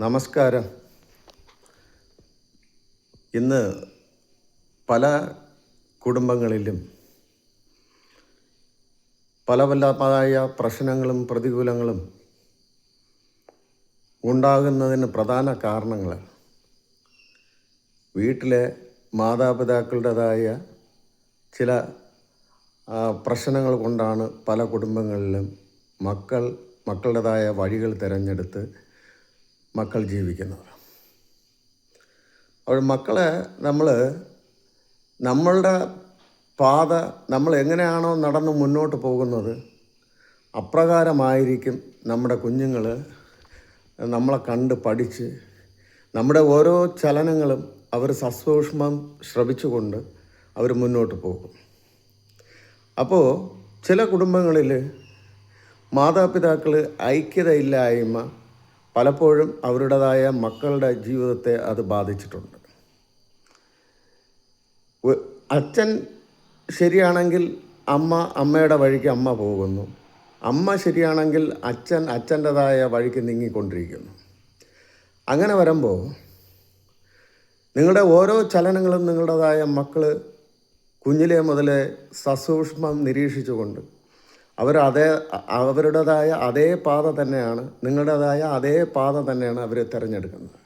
നമസ്കാരം. ഇന്ന് പല കുടുംബങ്ങളിലും പല പലമായ പ്രശ്നങ്ങളും പ്രതികൂലങ്ങളും ഉണ്ടാകുന്നതിന് പ്രധാന കാരണങ്ങൾ. വീട്ടിലെ മാതാപിതാക്കളുടേതായ ചില പ്രശ്നങ്ങൾ കൊണ്ടാണ് പല കുടുംബങ്ങളിലും മക്കൾ മക്കളുടേതായ വഴികൾ തിരഞ്ഞെടുത്ത് മക്കൾ ജീവിക്കുന്നത് അപ്പോൾ മക്കളെ നമ്മൾ നമ്മളുടെ പാത നമ്മൾ എങ്ങനെയാണോ നടന്ന് മുന്നോട്ട് പോകുന്നത് അപ്രകാരമായിരിക്കും നമ്മുടെ കുഞ്ഞുങ്ങൾ നമ്മളെ കണ്ട് പഠിച്ച് നമ്മുടെ ഓരോ ചലനങ്ങളും അവർ സസൂക്ഷ്മം ശ്രവിച്ചുകൊണ്ട് അവർ മുന്നോട്ട് പോകും. അപ്പോൾ ചില കുടുംബങ്ങളിൽ മാതാപിതാക്കൾ ഐക്യത ഐക്യതയില്ലായ്മ പലപ്പോഴും അവരുടേതായ മക്കളുടെ ജീവിതത്തെ അത് ബാധിച്ചിട്ടുണ്ട്. അച്ഛൻ ശരിയാണെങ്കിൽ അമ്മ അമ്മയുടെ വഴിക്ക് അമ്മ പോകുന്നു. അമ്മ ശരിയാണെങ്കിൽ അച്ഛൻ അച്ഛന്റെതായ വഴിക്ക് നീങ്ങിക്കൊണ്ടിരിക്കുന്നു. അങ്ങനെ വരുമ്പോൾ നിങ്ങളുടെ ഓരോ ചലനങ്ങളും നിങ്ങളുടേതായ മക്കൾ കുഞ്ഞിലെ മുതലേ സസൂക്ഷ്മം നിരീക്ഷിച്ചുകൊണ്ട് അവർ അതേ അവരുടേതായ അതേ പാത തന്നെയാണ് നിങ്ങളുടേതായ അതേ പാത തന്നെയാണ് അവർ തിരഞ്ഞെടുക്കുന്നത്.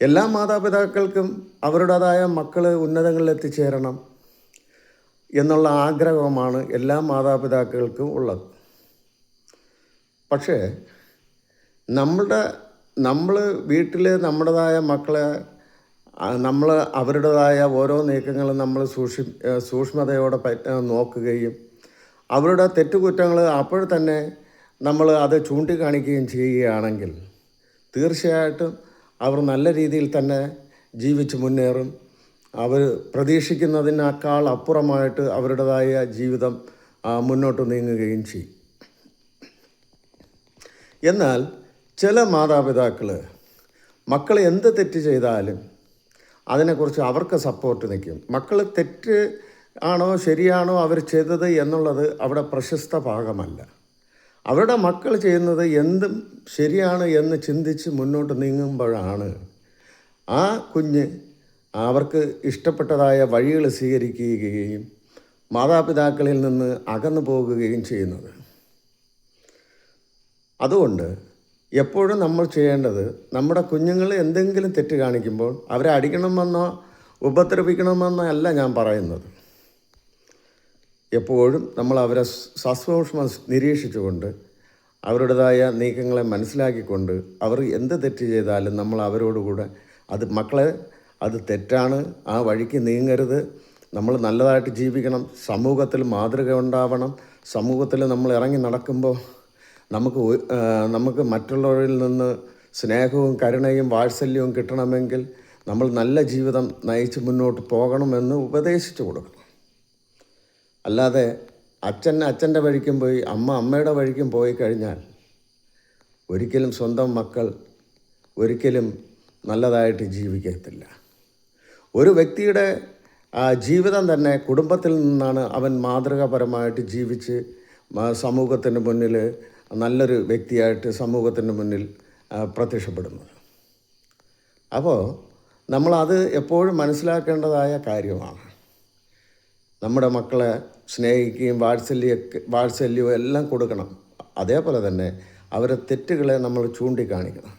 എല്ലാ മാതാപിതാക്കൾക്കും അവരുടേതായ മക്കൾ ഉന്നതങ്ങളിൽ എത്തിച്ചേരണം എന്നുള്ള ആഗ്രഹമാണ് എല്ലാ മാതാപിതാക്കൾക്കും ഉള്ളത്. പക്ഷേ നമ്മളുടെ നമ്മൾ വീട്ടിൽ നമ്മുടേതായ മക്കളെ നമ്മൾ അവരുടേതായ ഓരോ നീക്കങ്ങളും നമ്മൾ സൂക്ഷി സൂക്ഷ്മതയോടെ നോക്കുകയും അവരുടെ തെറ്റുകുറ്റങ്ങൾ അപ്പോൾ തന്നെ നമ്മൾ അത് ചൂണ്ടിക്കാണിക്കുകയും ചെയ്യുകയാണെങ്കിൽ തീർച്ചയായിട്ടും അവർ നല്ല രീതിയിൽ തന്നെ ജീവിച്ച് മുന്നേറും. അവർ പ്രതീക്ഷിക്കുന്നതിനേക്കാൾ അപ്പുറമായിട്ട് അവരുടേതായ ജീവിതം മുന്നോട്ട് നീങ്ങുകയും ചെയ്യും. എന്നാൽ ചില മാതാപിതാക്കൾ മക്കൾ എന്ത് തെറ്റ് ചെയ്താലും അതിനെക്കുറിച്ച് അവർക്ക് സപ്പോർട്ട് നിൽക്കും. മക്കൾ തെറ്റ് ആണോ ശരിയാണോ അവർ ചെയ്തത് എന്നുള്ളത് അവിടെ പ്രശസ്ത ഭാഗമല്ല. അവരുടെ മക്കൾ ചെയ്യുന്നത് എന്തും ശരിയാണ് എന്ന് ചിന്തിച്ച് മുന്നോട്ട് നീങ്ങുമ്പോഴാണ് ആ കുഞ്ഞ് അവർക്ക് ഇഷ്ടപ്പെട്ടതായ വഴികൾ സ്വീകരിക്കുകയും മാതാപിതാക്കളിൽ നിന്ന് അകന്നു പോകുകയും ചെയ്യുന്നത്. അതുകൊണ്ട് എപ്പോഴും നമ്മൾ ചെയ്യേണ്ടത് നമ്മുടെ കുഞ്ഞുങ്ങൾ എന്തെങ്കിലും തെറ്റ് കാണിക്കുമ്പോൾ അവരെ അടിക്കണമെന്നോ ഉപദ്രവിക്കണമെന്നോ അല്ല ഞാൻ പറയുന്നത്. എപ്പോഴും നമ്മൾ അവരെ സസൂക്ഷ്മം നിരീക്ഷിച്ചുകൊണ്ട് അവരുടേതായ നീക്കങ്ങളെ മനസ്സിലാക്കിക്കൊണ്ട് അവർ എന്ത് തെറ്റ് ചെയ്താലും നമ്മൾ അവരോടുകൂടെ അത് മക്കളെ അത് തെറ്റാണ് ആ വഴിക്ക് നീങ്ങരുത്. നമ്മൾ നല്ലതായിട്ട് ജീവിക്കണം. സമൂഹത്തിൽ മാതൃക ഉണ്ടാവണം. സമൂഹത്തിൽ നമ്മൾ ഇറങ്ങി നടക്കുമ്പോൾ നമുക്ക് നമുക്ക് മറ്റുള്ളവരിൽ നിന്ന് സ്നേഹവും കരുണയും വാത്സല്യവും കിട്ടണമെങ്കിൽ നമ്മൾ നല്ല ജീവിതം നയിച്ച് മുന്നോട്ട് പോകണമെന്ന് ഉപദേശിച്ചു കൊടുക്കണം. അല്ലാതെ അച്ഛൻ അച്ഛന്റെ വഴിക്കും പോയി അമ്മ അമ്മയുടെ വഴിക്കും പോയി കഴിഞ്ഞാൽ ഒരിക്കലും സ്വന്തം മക്കൾ ഒരിക്കലും നല്ലതായിട്ട് ജീവിക്കത്തില്ല. ഒരു വ്യക്തിയുടെ ജീവിതം തന്നെ കുടുംബത്തിൽ നിന്നാണ് അവൻ മാതൃകാപരമായിട്ട് ജീവിച്ച് സമൂഹത്തിന് മുന്നിൽ നല്ലൊരു വ്യക്തിയായിട്ട് സമൂഹത്തിന് മുന്നിൽ പ്രത്യക്ഷപ്പെടുന്നത്. അപ്പോൾ നമ്മളത് എപ്പോഴും മനസ്സിലാക്കേണ്ടതായ കാര്യമാണ്. നമ്മുടെ മക്കളെ സ്നേഹിക്കുകയും വാത്സല്യ വാത്സല്യവും എല്ലാം കൊടുക്കണം. അതേപോലെ തന്നെ അവരെ തെറ്റുകളെ നമ്മൾ ചൂണ്ടിക്കാണിക്കണം.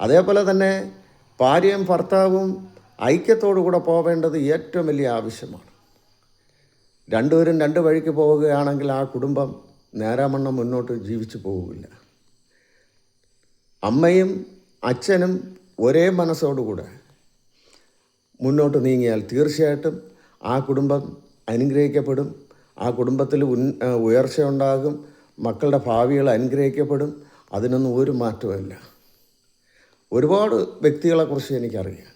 അതേപോലെ തന്നെ ഭാര്യയും ഭർത്താവും ഐക്യത്തോടു കൂടെ പോവേണ്ടത് ഏറ്റവും വലിയ ആവശ്യമാണ്. രണ്ടുപേരും രണ്ട് വഴിക്ക് പോവുകയാണെങ്കിൽ ആ കുടുംബം നേരാമണ്ണം മുന്നോട്ട് ജീവിച്ചു പോവില്ല. അമ്മയും അച്ഛനും ഒരേ മനസ്സോടുകൂടെ മുന്നോട്ട് നീങ്ങിയാൽ തീർച്ചയായിട്ടും ആ കുടുംബം അനുഗ്രഹിക്കപ്പെടും. ആ കുടുംബത്തിൽ ഉൻ ഉയർച്ചയുണ്ടാകും മക്കളുടെ ഭാവികൾ അനുഗ്രഹിക്കപ്പെടും. അതിനൊന്നും ഒരു മാറ്റമില്ല ഒരുപാട് വ്യക്തികളെക്കുറിച്ച് എനിക്കറിയാം.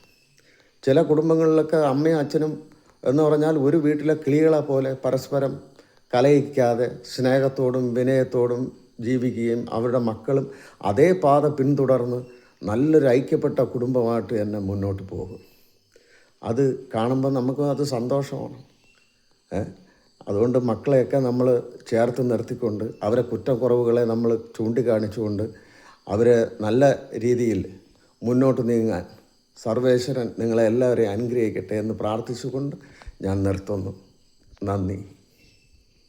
ചില കുടുംബങ്ങളിലൊക്കെ അമ്മയും അച്ഛനും എന്ന് പറഞ്ഞാൽ ഒരു വീട്ടിലെ കിളികളെ പോലെ പരസ്പരം കലയിക്കാതെ സ്നേഹത്തോടും വിനയത്തോടും ജീവിക്കുകയും അവരുടെ മക്കളും അതേ പാത പിന്തുടർന്ന് നല്ലൊരു ഐക്യപ്പെട്ട കുടുംബമായിട്ട് തന്നെ മുന്നോട്ട് പോകും. അത് കാണുമ്പോൾ നമുക്ക് അത് സന്തോഷമാണ്. അതുകൊണ്ട് മക്കളെയൊക്കെ നമ്മൾ ചേർത്ത് നിർത്തിക്കൊണ്ട് അവരെ കുറ്റക്കുറവുകളെ നമ്മൾ ചൂണ്ടിക്കാണിച്ചുകൊണ്ട് അവരെ നല്ല രീതിയിൽ മുന്നോട്ട് നീങ്ങാൻ സർവേശ്വരൻ നിങ്ങളെ എല്ലാവരെയും അനുഗ്രഹിക്കട്ടെ എന്ന് പ്രാർത്ഥിച്ചുകൊണ്ട് ഞാൻ നിർത്തുന്നു. നന്ദി.